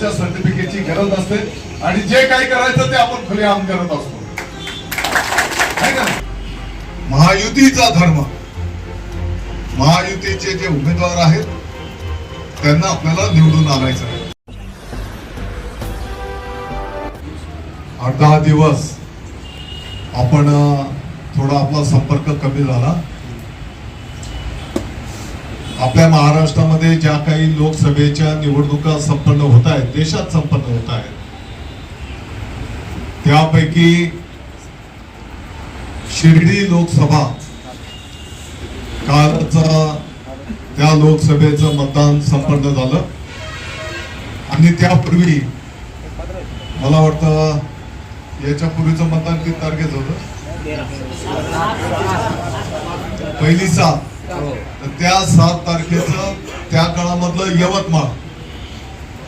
त्याच्या सर्टिफिकेटची गरज असते आणि जे काही करायचं ते आपण खुलेआम करत असतो. महायुतीचा धर्म. महायुतीचे जे उमेदवार आहेत त्यांना आपल्याला निवडून आणायचं आहे. आठ दहा दिवस आपण थोडा आपला संपर्क कमी झाला. आपल्या महाराष्ट्रामध्ये ज्या काही लोकसभेच्या निवडणुका संपन्न होत आहेत देशात संपन्न होत आहेत त्यापैकी शिर्डी लोकसभा कालचा त्या लोकसभेचं मतदान संपन्न झालं. आणि त्यापूर्वी मला वाटतं याच्या पूर्वीचं मतदान किती तारखेच होतं? पहिली सात. तर त्या सात तारखेचं त्या काळामधलं यवतमाळ.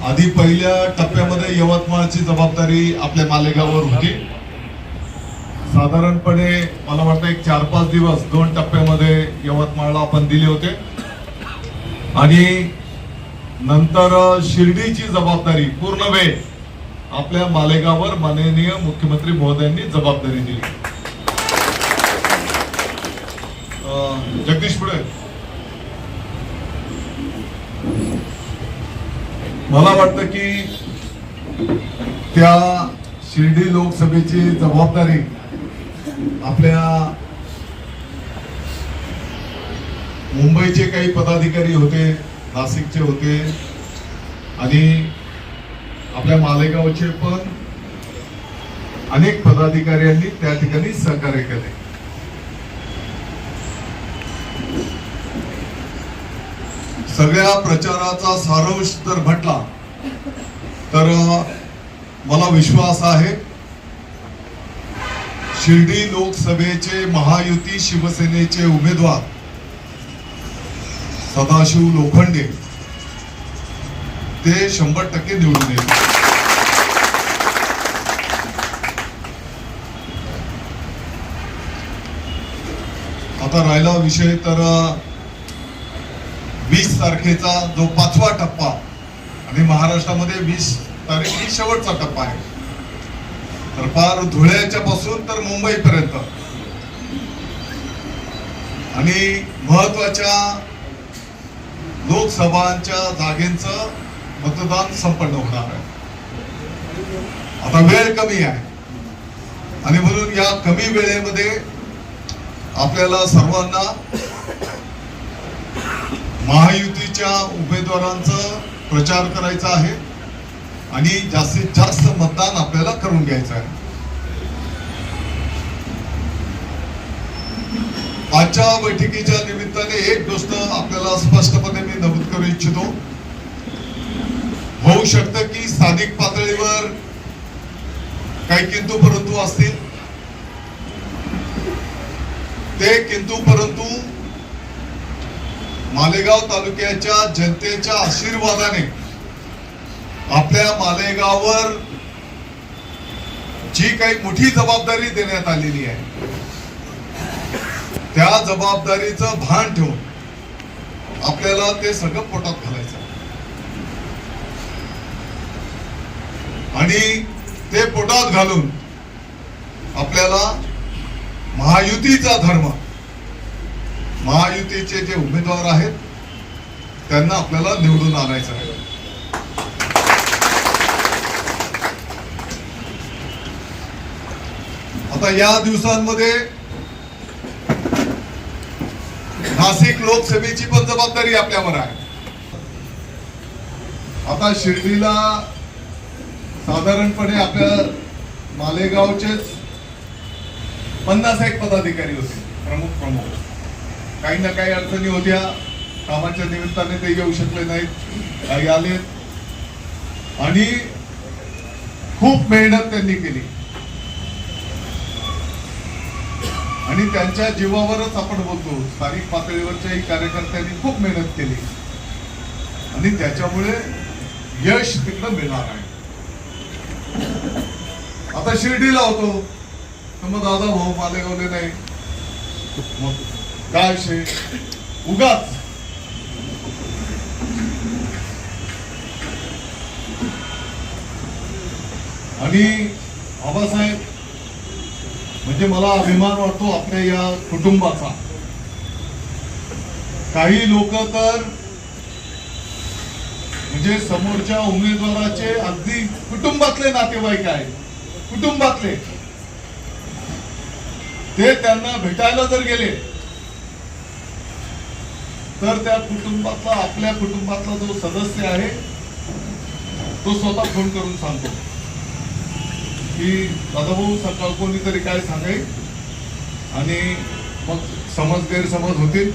आधी पहिल्या टप्प्यामध्ये यवतमाळची जबाबदारी आपल्या मालेगाववर होती. साधारणपणे मला वाटतं एक चार पाच दिवस दोन टप्प्यामध्ये यवतमाळला आपण दिले होते. आणि नंतर शिर्डीची जबाबदारी पूर्ण वेळ आपल्या मालेगावर माननीय मुख्यमंत्री महोदयांनी जबाबदारी दिली. जगदीश पुढे. मला वाटतं की त्या शिर्डी लोकसभेची जबाबदारी आपल्या मुंबईचे काही पदाधिकारी होते नाशिकचे होते आणि आपल्या मालेगावचे पण अनेक पदाधिकाऱ्यांनी त्या ठिकाणी सहकार्य केले. सगळ्या प्रचाराचा सारांश जर म्हटला तर मला विश्वास आहे. शिर्डी लोकसभेचे महायुती शिवसेनेचे उमेदवार सदाशिव लोखंडे ते शंभर टक्के निवडून येईल आता राहिला विषय तर वीस तारखेचा जो पाचवा टप्पा आणि महाराष्ट्रामध्ये वीस तारीख ही शेवटचा टप्पा आहे. तर फार धुळ्याच्या पासून तर मुंबईपर्यंत. आणि महत्त्वाच्या लोकसभांच्या जागेंचं मतदान संपन्न होणार आहे. आता वेळ कमी आहे. आणि म्हणून या कमी वेळेमध्ये आपल्याला सर्वांना महायुतीच्या उमेदवारांचा प्रचार करायचा आहे आणि जास्तीत जास्त मतदान आपल्याला करून घ्यायचं आहे. आजच्या बैठकीच्या निमित्ताने एक गोष्ट आपल्याला स्पष्टपणे मी नमूद करू इच्छितो. होऊ शकतं की स्थानिक पातळीवर काही किंतु परंतु असतील. ते किंतु परंतु मालेगाव तालुक्याच्या जनतेच्या आशीर्वादाने आपल्या मालेगाववर जी काही मोठी जबाबदारी देण्यात आलेली आहे त्या जबाबदारीचं भान ठेवून आपल्याला ते सगळं पोटात घालायचं आणि ते पोटात घालून आपल्याला महायुतीचा धर्म महायुतीचे जे उमेदवार आहेत त्यांना आपल्याला निवडून आणायचं आहे. आता या दिवसांमध्ये नाशिक लोकसभेची पण जबाबदारी आपल्यावर आहे. आता शिर्डीला साधारणपणे आपल्या मालेगावचेच पन्नास एक पदाधिकारी होते. प्रमुख प्रमुख. काही ना काही अडचणी होत्या. कामाच्या निमित्ताने ते येऊ शकले नाहीत. काही आले. आणि खूप मेहनत त्यांनी केली. आणि त्यांच्या जीवावरच आपण बोलतो. स्थानिक पातळीवरच्याही कार्यकर्त्यांनी खूप मेहनत केली. आणि त्याच्यामुळे यश तिकडं मिळणार आहे. आता शिर्डीला होतो. तर मग दादा भाऊ मालेगावले नाही. मग काय विषय उगाच आणि बाबासाहेब म्हणजे मला अभिमान वाटतो आपल्या या कुटुंबाचा काही लोक तर म्हणजे समोरच्या उमेदवाराचे अगदी कुटुंबातले नातेवाईक आहे कुटुंबातले ते त्यांना भेटायला जर गेले तर त्या कुटुंबातला आपल्या कुटुंबातला जो सदस्य आहे तो स्वतः फोन करून सांगतो. की दादाभाऊ सकाळ कोणीतरी काय सांगेल? आणि मग समज गैरसमज होतील.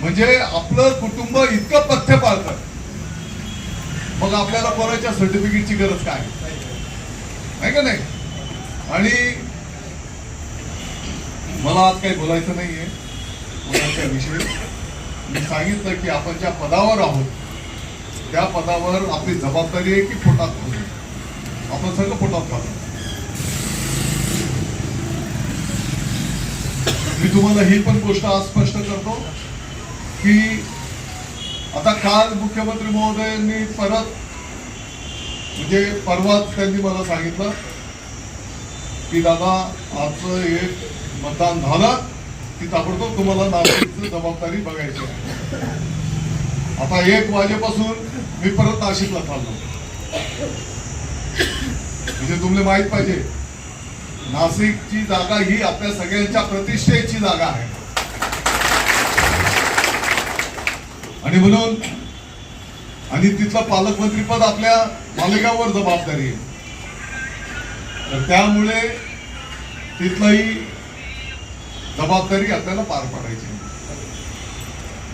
म्हणजे आपलं कुटुंब इतकं पथ्य पाळतं मग आपल्याला कोणाच्या सर्टिफिकेटची गरज काय? आहे का नाही? आणि मला आज काही बोलायचं नाहीये. कोणाच्या विषयी. मी सांगितलं की आपण ज्या पदावर आहोत त्या पदावर आपली जबाबदारी आहे की पोटात खातो आपण सगळं पोटात खातो मी तुम्हाला ही पण गोष्ट आज स्पष्ट करतो की आता काल मुख्यमंत्री महोदयांनी परत म्हणजे परवाच त्यांनी मला सांगितलं की दादा आजचं एक मतदान झालं. की ताबडतोब तुम्हाला नाशिकची जबाबदारी बघायची आहे. आता एक वाजेपासून मी परत नाशिकला चाललो. म्हणजे तुम्हाला माहीत पाहिजे नाशिकची जागा ही आपल्या सगळ्यांच्या प्रतिष्ठेची जागा आहे. आणि म्हणून आणि तिथलं पालकमंत्रीपद आपल्या मालेगाववर जबाबदारी आहे. तर त्यामुळे तिथलंही जबाबदारी आपल्याला पार पाडायची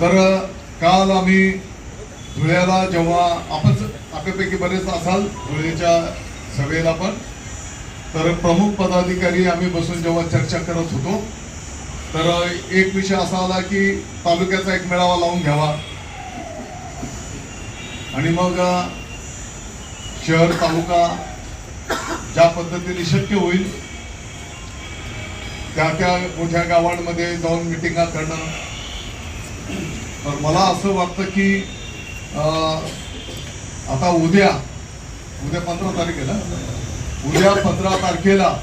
तर काल आम्ही धुळ्याला जेव्हा आपण आपल्यापैकी बरेच असाल धुळेच्या सभेला पण तर प्रमुख पदाधिकारी आम्ही बसून जेव्हा चर्चा करत होतो तर एक विषय असा आला की तालुक्याचा एक मेळावा लावून घ्यावा. आणि मग शहर तालुका ज्या पद्धतीने शक्य होईल त्या त्या मोठ्या गावांमध्ये जाऊन मिटिंगा करणं. तर मला असं वाटतं की आता उद्या उद्या पंधरा तारीख आहे ना उद्या पंधरा तारखेला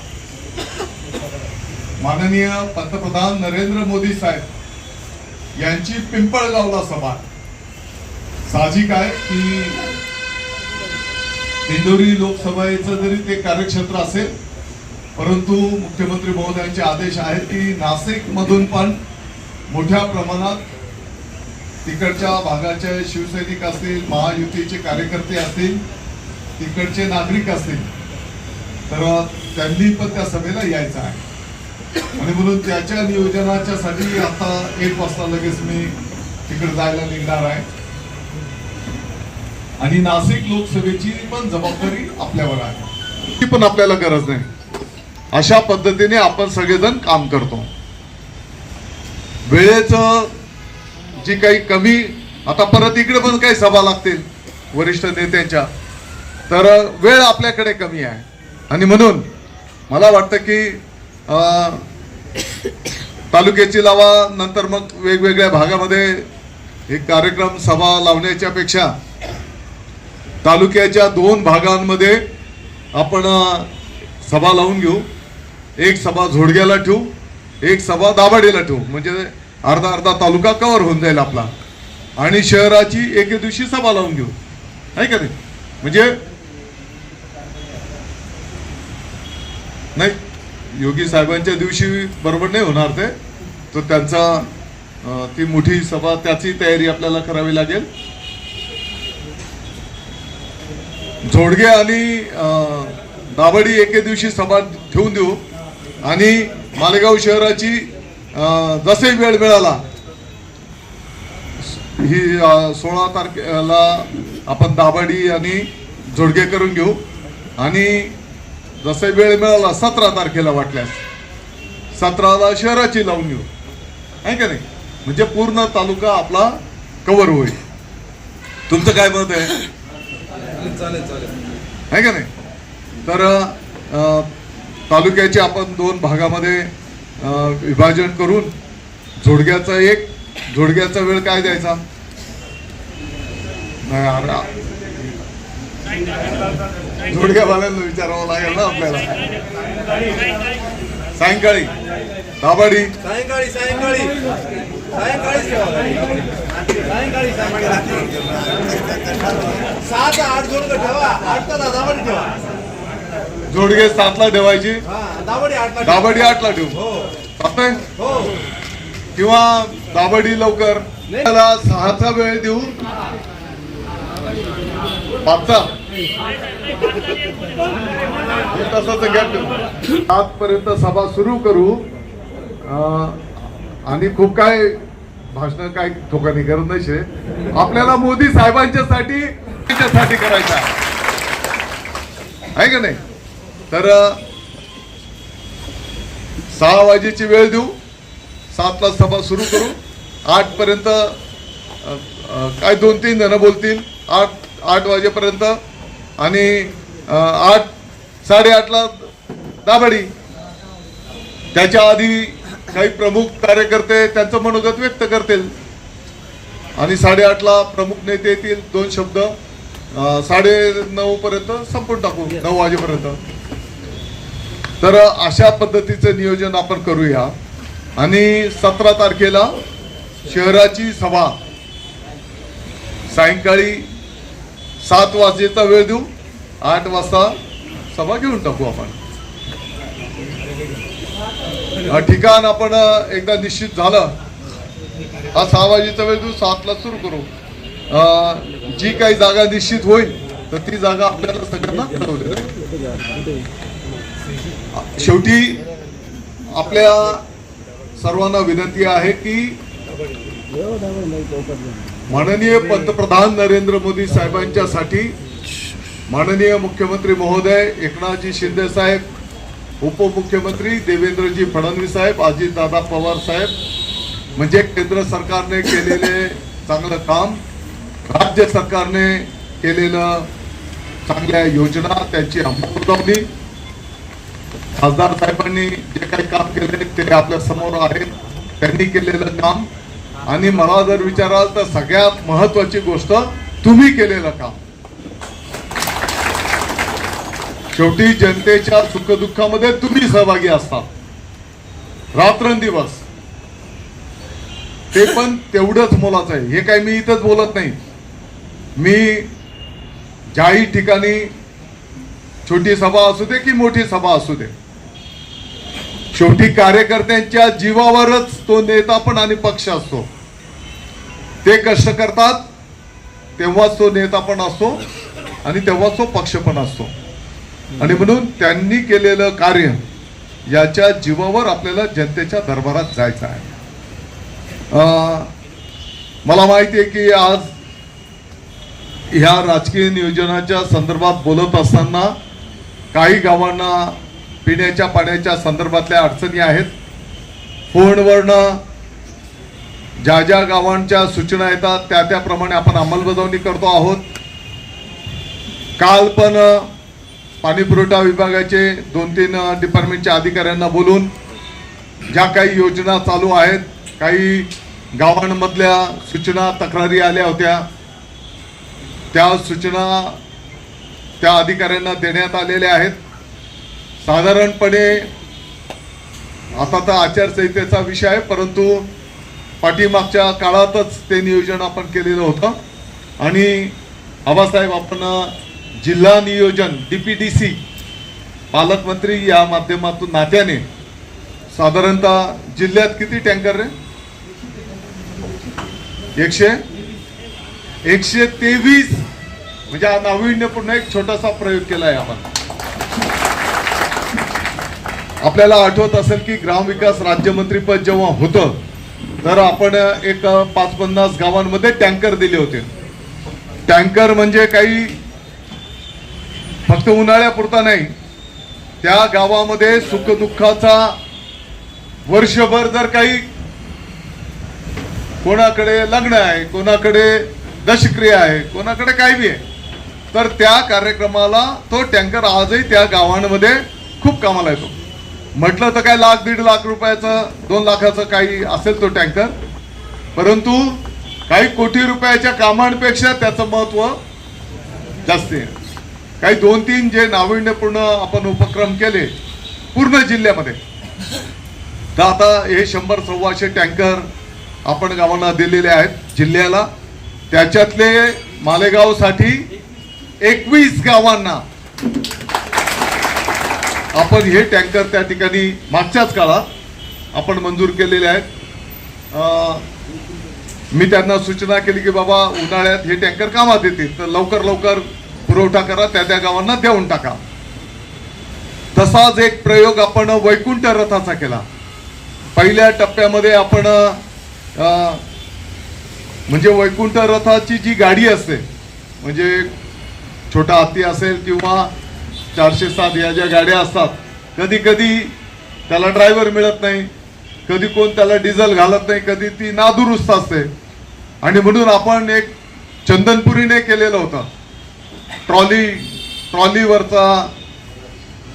माननीय पंतप्रधान नरेंद्र मोदी साहेब यांची पिंपळगावला सभा. साहजिक आहे की दिंडोरी लोकसभेचं जरी ते कार्यक्षेत्र असेल परंतु मुख्यमंत्री महोदयांचे आदेश आहेत की नाशिक मधून पण मोठ्या प्रमाणात तिकडच्या भागाचे शिवसैनिक असतील महायुतीचे कार्यकर्ते असतील तिकडचे नागरिक असतील तर त्यांनी पण त्या सभेला यायचं आहे. आणि म्हणून त्याच्या नियोजनाच्या साठी आता एक वाजता लगेच मी तिकडे जायला निघणार आहे. आणि नाशिक लोकसभेची पण जबाबदारी आपल्यावर आहे. ती पण आपल्याला गरज नाही. अशा पद्धतीने आपण सगळेजण काम करतो. वेळेचं जी काही कमी आता परत इकडे पण काही सभा लागतील वरिष्ठ नेत्यांच्या. तर वेळ आपल्याकडे कमी आहे. आणि म्हणून मला वाटतं की तालुक्याची लावा नंतर मग वेगवेगळ्या भागामध्ये हे कार्यक्रम सभा लावण्याच्या पेक्षा तालुक्याच्या दोन भागांमध्ये आपण सभा लावून घेऊ. एक सभा झोडग्याला ठेवू एक सभा दाभाडीला ठेवू. म्हणजे अर्धा अर्धा तालुका कवर होऊन जाईल आपला. आणि शहराची एके दिवशी सभा लावून घेऊ. आहे का नाही? म्हणजे नाही योगी साहेबांच्या दिवशी बरोबर नाही होणार ते. तर त्यांचा ती मोठी सभा त्याची तयारी आपल्याला करावी लागेल. झोडगे आणि दाबडी एके दिवशी सभा ठेवून देऊ. आणि मालेगाव शहराची जसे वेळ मिळाला ही सोळा तारखेला आपण दाभाडी आणि झोडगे करून घेऊ. आणि जसे वेळ मिळाला सतरा तारखेला वाटल्यास सतराला शहराची लावून घेऊ. आहे का नाही? म्हणजे पूर्ण तालुका आपला कव्हर होईल. तुमचं काय मत आहे? चालेल चालेल. आहे का नाही? तर तालुक्याचे आपण दोन भागामध्ये विभाजन करून झोडग्याचा एक झोडग्याचा वेळ काय द्यायचा? झोडग्यावाल्यांना विचारावं लागेल ना आपल्याला. सायंकाळी. दाबाडी सायंकाळी सायंकाळी. सायंकाळी सायंकाळी. सात आठ जोड ठेवा. आठ तर दाबाडी ठेवा. जोडगे सातला ठेवायची. हा दाबाडी आठला ठेवा. ठेवू. हो. हो. किंवा दाबाडी लवकर. त्याला सहाचा वेळ देऊ. पाचचा. तासाचा गॅप देऊ सात पर्यंत सभा सुरू करू. आणि खूप काय भाषण काय ठोकानी करत नाही शे. आपल्याला मोदी साहेबांच्यासाठी त्यांच्यासाठी करायचं आहे. आहे का नाही? तर सहा वाजेची वेळ देऊ. सातला सभा सुरू करू. आठ पर्यंत काय दोन तीन जण बोलतील. आठ आठ वाजेपर्यंत. आणि आठ साडेआठला दाबडी त्याच्या आधी काही प्रमुख कार्यकर्ते त्यांचं मनोगत व्यक्त करतील. आणि साडेआठला प्रमुख नेते येतील दोन शब्द. साडे नऊ पर्यंत संपून टाकू नऊ वाजेपर्यंत. तर अशा पद्धतीचं नियोजन आपण करूया. आणि सतरा तारखेला शहराची सभा. सायंकाळी सात वाजेचा वेळ देऊ आठ वाजता सभा घेऊन टाकू आपण. ठिकाण आपण एकदा निश्चित झालं. हा सहा वाजेचा वेळ देऊ सातला सुरू करू. जी काही जागा निश्चित होईल तर ती जागा आपल्याला सगळ्यांना कळवली शेवटी आपल्या सर्वांना विनंती आहे की माननीय पंतप्रधान नरेंद्र मोदी साहेबांच्यासाठी माननीय मुख्यमंत्री महोदय एकनाथजी शिंदे साहेब उपमुख्यमंत्री देवेंद्रजी फडणवीस साहेब अजितदादा पवार साहेब म्हणजे केंद्र सरकारने केलेले चांगलं काम राज्य सरकारने केलेलं चांगल्या योजना त्यांची अंमलबजावणी खासदार साहेबांनी जे काही काम केले ते आपल्यासमोर आहे त्यांनी केलेलं काम. आणि मला जर विचाराल तर सगळ्यात महत्वाची गोष्ट तुम्ही केलेलं काम. शेवटी जनतेच्या सुखदुःखामध्ये तुम्ही सहभागी असतात रात्रंदिवस. ते पण तेवढंच मोलाचं आहे. हे काही मी इथंच बोलत नाही. मी ज्याही ठिकाणी छोटी सभा असू दे की मोठी सभा असू दे. शेवटी कार्यकर्त्यांच्या जीवावरच तो नेता पण आणि पक्ष असतो. ते कष्ट करतात तेव्हाच तो नेता पण असतो आणि तेव्हाच तो पक्ष पण असतो. आणि म्हणून त्यांनी केलेलं कार्य याच्या जीवावर आपल्याला जनतेच्या दरबारात जायचं आहे. मला माहिती आहे की आज ह्या राजकीय नियोजनाच्या संदर्भात बोलत असताना काही गावांना पिण्याच्या पाण्याच्या संदर्भातल्या अडचणी आहेत. फोनवरनं ज्या ज्या गावांच्या सूचना येतात त्या त्याप्रमाणे आपण अंमलबजावणी करतो आहोत. काल पण पाणीपुरवठा विभागाचे दोन तीन डिपार्टमेंटच्या अधिकाऱ्यांना बोलून ज्या काही योजना चालू आहेत काही गावांमधल्या सूचना तक्रारी आल्या होत्या. त्या सूचना त्या अधिकाऱ्यांना देण्यात आलेल्या आहेत. साधारणपणे आता तर आचारसंहितेचा विषय आहे परंतु पाठीमागच्या काळातच ते नियोजन आपण केलेलं होतं. आणि आबासाहेब आपण जिल्हा नियोजन डी पी डी सी पालकमंत्री या माध्यमातून नात्याने साधारणतः जिल्ह्यात किती टँकर रे? एकशे? एकशे तेवीस. म्हणजे हा नाविन्यपूर्ण एक छोटासा प्रयोग केला आहे आपण. आपल्याला आठवत असेल की ग्रामविकास राज्यमंत्रीपद जेव्हा होतं तर आपण एक पाच पन्नास गावांमध्ये टँकर दिले होते. टँकर म्हणजे काही फक्त उन्हाळ्यापुरता नाही त्या गावामध्ये सुखदुःखाचा वर्षभर जर काही कोणाकडे लग्न आहे कोणाकडे दशक्रिया आहे कोणाकडे काही बी आहे तर त्या कार्यक्रमाला तो टँकर आजही त्या गावांमध्ये खूप कामाला येतो. म्हटलं तर काय लाख दीड लाख रुपयाचं दोन लाखाचं काही असेल तो टँकर. परंतु काही कोटी रुपयाच्या कामांपेक्षा त्याचं महत्त्व जास्त आहे. काही दोन तीन जे नाविन्यपूर्ण आपण उपक्रम केले पूर्ण जिल्ह्यामध्ये. तर आता हे शंभर सव्वाशे टँकर आपण गावांना दिलेले आहेत जिल्ह्याला. त्याच्यातले मालेगावसाठी एकवीस गावांना आपण हे टँकर त्या ठिकाणी मागच्याच काळात आपण मंजूर केलेले आहेत. मी त्यांना सूचना केली की बाबा उन्हाळ्यात हे टँकर कामात येतील तर लवकर लवकर पुरवठा करा त्या त्या गावांना देऊन टाका. तसाच एक प्रयोग आपण वैकुंठ रथाचा केला. पहिल्या टप्प्यामध्ये आपण म्हणजे वैकुंठ रथाची जी गाडी असते म्हणजे छोटा हत्ती असेल किंवा चारशे सात या ज्या गाड्या असतात कधी कधी त्याला ड्रायव्हर मिळत नाही कधी कोण त्याला डिझेल घालत नाही कधी ती नादुरुस्त असते. आणि म्हणून आपण एक चंदनपुरीने केलेलं होतं. ट्रॉली ट्रॉलीवरचा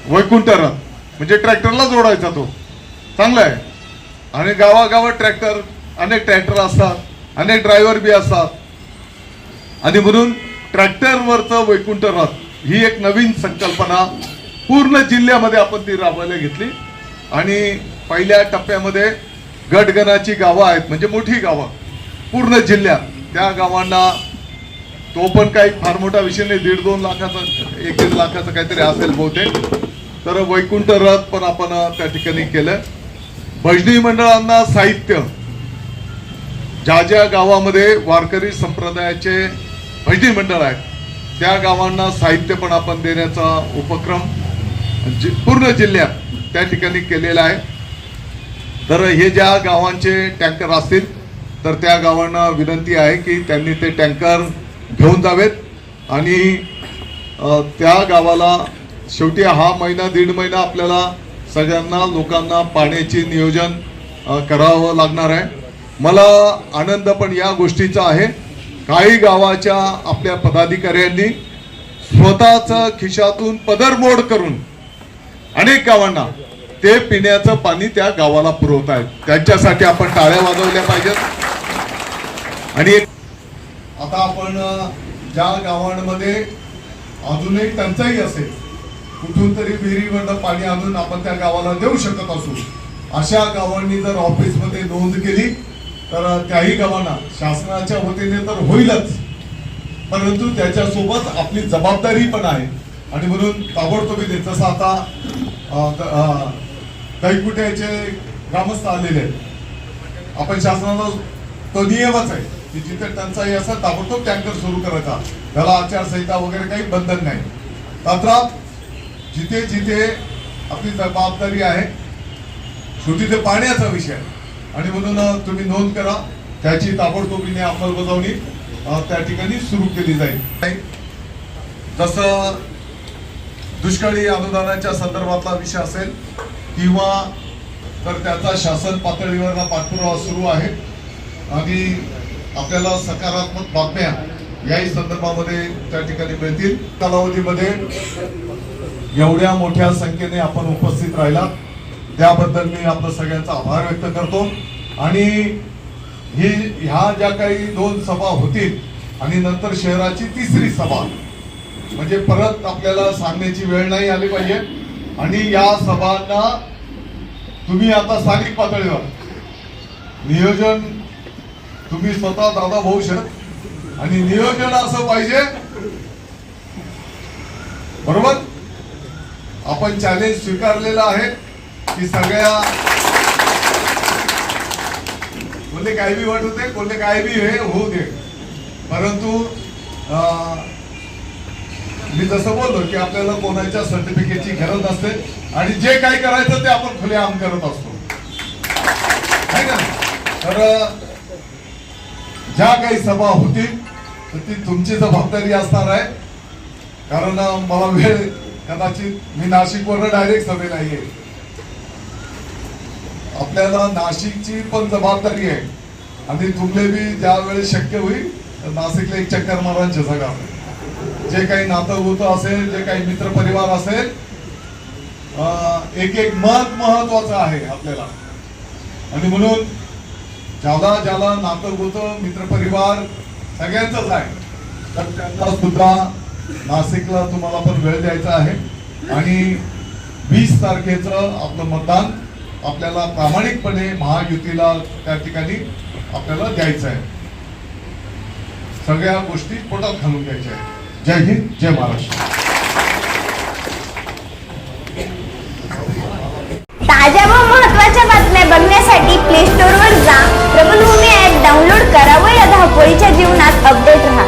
वैकुंठ रथ म्हणजे ट्रॅक्टरला जोडायचा तो. चांगला आहे. आणि गावागावात ट्रॅक्टर अनेक ट्रॅक्टर असतात अनेक ड्रायव्हर बी असतात. आणि म्हणून ट्रॅक्टरवरचं वैकुंठ रथ ही एक नवीन संकल्पना पूर्ण जिल्ह्यामध्ये आपण ती राबवायला घेतली. आणि पहिल्या टप्प्यामध्ये गटगणाची गावं आहेत म्हणजे मोठी गावं पूर्ण जिल्ह्यात त्या गावांना तो पण काही फार मोठा विषय नाही दीड दोन लाखाचा एक दीड लाखाचं काहीतरी असेल बहुतेक. तर वैकुंठ रथ पण आपण त्या ठिकाणी केलं. भजनी मंडळांना साहित्य. ज्या ज्या गावामध्ये वारकरी संप्रदायाचे भजनी मंडळ आहेत त्या गावांना साहित्य पण आपण देण्याचा उपक्रम जि- पूर्ण जिल्ह्यात त्या ठिकाणी केलेला आहे. तर हे ज्या गावांचे टँकर असतील तर त्या गावांना विनंती आहे की त्यांनी ते टँकर घेऊन जावेत आणि त्या गावाला शेवटी हा महिना दीड महिना आपल्याला सगळ्यांना लोकांना पाण्याचे नियोजन करावं लागणार आहे. मला आनंद पण या गोष्टीचा आहे. काही गावाच्या आपल्या पदाधिकाऱ्यांनी स्वतःच खिशातून पदरमोड करून अनेक गावांना ते पिण्याचं पाणी त्या गावाला पुरवत आहेत त्यांच्यासाठी आपण टाळ्या वाजवल्या पाहिजेत. आणि आता आपण ज्या गावांमध्ये अजूनही टंचाई असेल कुठून तरी विहिरीवरनं पाणी आणून आपण त्या गावाला देऊ शकत असू अशा गावांनी जर ऑफिसमध्ये नोंद केली तर त्याही गावांना शासनाच्या वतीने तर होईलच. परंतु त्याच्यासोबत आपली जबाबदारी पण आहे. आणि म्हणून ताबडतोबीने जसं आता अ, दैकुट्याचे ग्रामस्थ आलेले आहेत. आपण शासनाचा तो नियमच आहे की जिथे टंचाई असा ताबडतोब टँकर सुरू करायचा. त्याला आचारसंहिता वगैरे काही बंधन नाही. मात्र जिथे जिथे आपली जबाबदारी आहे शेवटी ते पाण्याचा विषय आहे. आणि म्हणून तुम्ही नोंद करा त्याची ताबडतोबीने अंमलबजावणी त्या ठिकाणी सुरू केली जाईल. जसं दुष्काळी अनुदानाच्या संदर्भातला विषय असेल किंवा तर त्याचा शासन पातळीवर पाठपुरावा सुरू आहे. आणि आपल्याला सकारात्मक बातम्या याही संदर्भामध्ये त्या ठिकाणी मिळतील. कालावधीमध्ये एवढ्या मोठ्या संख्येने आपण उपस्थित राहिला त्याबद्दल मी आपलं सगळ्यांचा आभार व्यक्त करतो. आणि ही ह्या ज्या काही दोन सभा होतील आणि नंतर शहराची तिसरी सभा म्हणजे परत आपल्याला सांगण्याची वेळ नाही आली पाहिजे. आणि या सभांना तुम्ही आता स्थानिक पातळीवर नियोजन तुम्ही स्वतः दादा भाऊ शरद आणि नियोजन असं पाहिजे. बरोबर? आपण चॅलेंज स्वीकारलेलं आहे. की सगळ्या कोणते काही बी वाटू दे कोणते काय बी हे होऊ दे. परंतु मी जसं बोललो की आपल्याला कोणाच्या सर्टिफिकेटची गरज असते आणि जे काही करायचं ते आपण खुलेआम करत असतो. है तर ज्या काही सभा होतील तर ती तुमची जबाबदारी असणार आहे. कारण मला वेळ कदाचित मी नाशिकवर डायरेक्ट सभेला येईल. आपल्याला नाशिकची पण जबाबदारी आहे. आणि तुमले बी ज्यावेळेस शक्य होईल तर नाशिकला एक चक्कर मारांचे सगळा जे काही नातं होतं असेल जे काही मित्र परिवार असेल अं, एक एक मत महत्वाचं आहे आपल्याला. आणि म्हणून ज्याला ज्याला नातं होतं मित्र परिवार सगळ्यांचंच आहे तर त्यांना सुद्धा नाशिकला तुम्हाला पण वेळ द्यायचा आहे. आणि वीस तारखेचं आपलं मतदान आपल्याला प्रामाणिकपणे महायुतीला त्या ठिकाणी आपल्याला द्यायचं आहे. सगळ्या गोष्टी पोटात घालून द्यायच्या आहेत. जय हिंद जय महाराष्ट्र. ताज्या व महत्त्वाच्या बातम्या बघण्यासाठी प्ले स्टोर वर जा. प्रबलभूमी ऍप डाउनलोड करा व या धावपळीच्या जीवनात अपडेट राहा.